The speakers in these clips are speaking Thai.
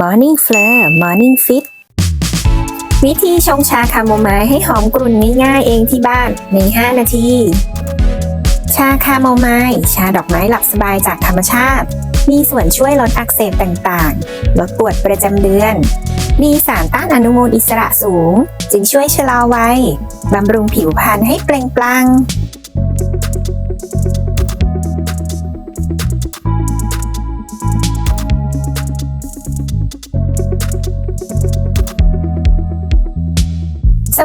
Morning Fleur Morning Fit วิธีชงชาคาโมไมล์ให้หอมกรุ่นง่ายๆเองที่บ้านใน 5 นาที ชาคาโมไมล์ชาดอกไม้หลับสบายจากธรรมชาติ มีส่วนช่วยลดอักเสบต่างๆ ลดปวดประจำเดือน มีสารต้านอนุมูลอิสระสูง จึงช่วยชะลอวัยบำรุงผิวพรรณให้เปล่งปลั่ง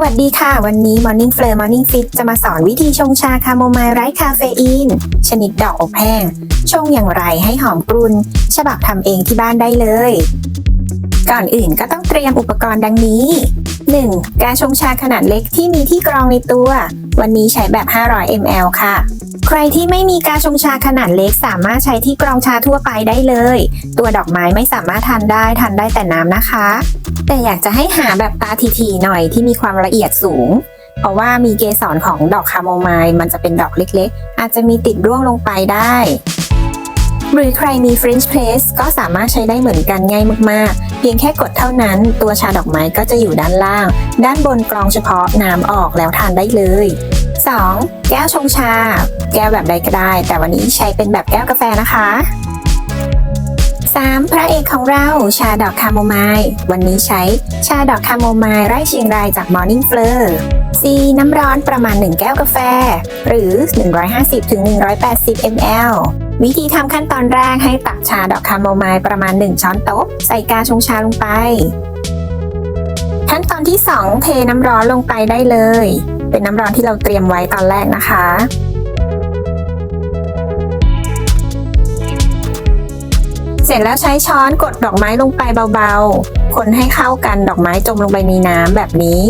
วัสดีค่ะ วันนี้ Morning Fleur Morning Fit จะมาสอนวิธีชงชาคาโมไมล์ไร้คาเฟอีน ชนิดดอกอบแห้ง ชงอย่างไรให้หอมกรุ่น ฉบับทำเองที่บ้านได้เลย ก่อนอื่นก็ต้องเตรียมอุปกรณ์ดังนี้ 1. กาชงชาขนาดเล็กที่มีที่กรองในตัว วันนี้ใช้แบบ 500 ml ค่ะ ใครที่ไม่มีกาชงชาขนาดเล็กสามารถใช้ที่กรองชาทั่วไปได้เลย ตัวดอกไม้ไม่สามารถทานได้ทานได้แต่น้ำนะคะ แต่อยากจะให้หาแบบตาทีๆหน่อยที่มีความละเอียดสูง เพราะว่ามีเกสรของดอกคาโมไมล์มันจะเป็นดอกเล็กๆ อาจจะมีติดร่วงลงไปได้ หรือใครมี French press ก็สามารถใช้ได้เหมือนกันง่ายมากๆ เพียงแค่กดเท่านั้น ตัวชาดอกไม้ก็จะอยู่ด้านล่าง ด้านบนกรองเฉพาะน้ำออกแล้วทานได้เลย 2. แก้วชงชา แก้วแบบใดก็ได้ แต่วันนี้ใช้เป็นแบบแก้วกาแฟนะคะ 3. พระเอกของเราชาดอกคาโมไมล์วันนี้ใช้ชาดอกคาโมไมล์ไร่เชียงรายจาก Morning Fleur C น้ำร้อนประมาณ 1 แก้วกาแฟ หรือ 150-180 ml วิธีทำขั้นตอนแรกให้ตักชาดอกคาโมไมล์ประมาณ 1 ช้อนโต๊ะ ใส่กาชงชาลงไป ขั้นตอนที่ 2 เทน้ำร้อนลงไปได้เลย เป็นน้ำร้อนที่เราเตรียมไว้ตอนแรกนะคะ เสร็จแล้วใช้ช้อนกดดอกไม้ลงไปเบาๆ คนให้เข้ากันดอกไม้จมลงไปในน้ำแบบนี้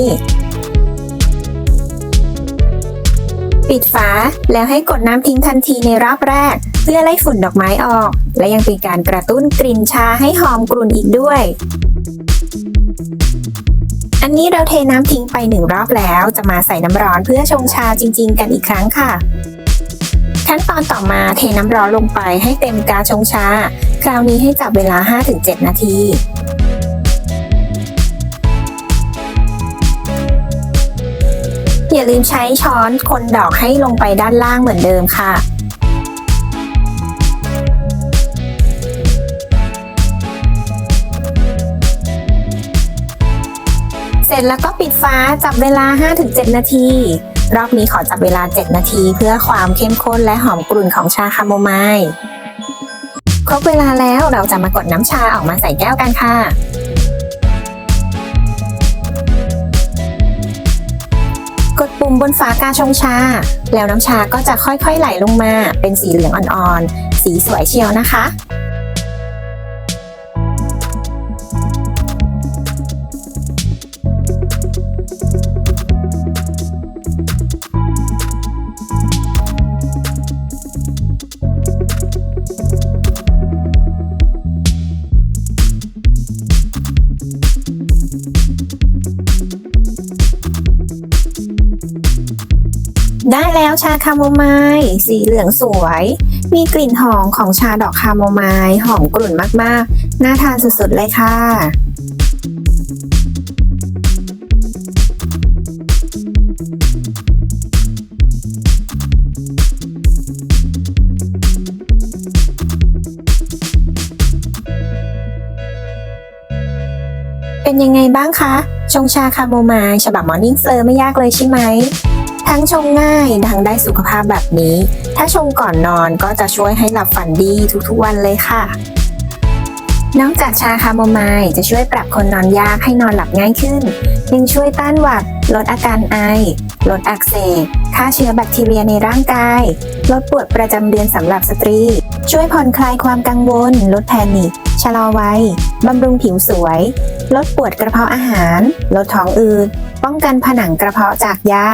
ปิดฝาแล้วให้กดน้ำทิ้งทันทีในรอบแรก เพื่อไล่ฝุ่นดอกไม้ออก และยังเป็นการกระตุ้นกลิ่นชาให้หอมกรุ่นอีกด้วย อันนี้เราเทน้ำทิ้งไปหนึ่งรอบแล้ว จะมาใส่น้ำร้อนเพื่อชงชาจริง ๆ กันอีกครั้งค่ะขั้นตอนต่อมาเทน้ำร้อนลงไปให้เต็มกาชงชา ราวนี้ให้จับเวลา 5-7 นาทีอย่าลืมใช้ช้อนคนดอกให้ลงไปด้านล่างเหมือนเดิมค่ะ เสร็จแล้วก็ปิดฟ้าจับเวลา 5-7 นาที รอบนี้ขอจับเวลา 7 นาที เพื่อความเข้มข้นและหอมกรุ่นของชาคาโมไมล์ ครบเวลาแล้วเราจะมากดน้ำชาออกมาใส่แก้วกันค่ะ กดปุ่มบนฝากาชงชา แล้วน้ำชาก็จะค่อยๆไหลลงมา เป็นสีเหลืองอ่อนๆ สีสวยเชียวนะคะ ได้แล้วชาคาโมไมล์สีเหลืองสวย มีกลิ่นหอมของชาดอกคาโมไมล์หอมกลุ่นมากๆ น่าทานสุดๆเลยค่ะเป็นยังไงบ้างคะ ชงชาคาโมไมล์ฉบับ Morning Fleur ไม่ยากเลยใช่ไหม ทั้งชงง่ายดังได้สุขภาพแบบนี้ ถ้าชงก่อนนอนก็จะช่วยให้หลับฝันดีทุกๆวันเลยค่ะ นอกจากชาคาโมไมล์จะช่วยปรับคนนอนยากให้นอนหลับง่ายขึ้น ยังช่วยต้านหวัด ลดอาการไอ ลดอักเสบฆ่าเชื้อแบคทีเรียในร่างกาย ลดปวดประจำเดือนสำหรับสตรี ช่วยผ่อนคลายความกังวล ลดแพนิคชะลอวัยบำรุงผิวสวย ลดปวดกระเพาะอาหาร ลดท้องอืดป้องกันผนังกระเพาะจากยา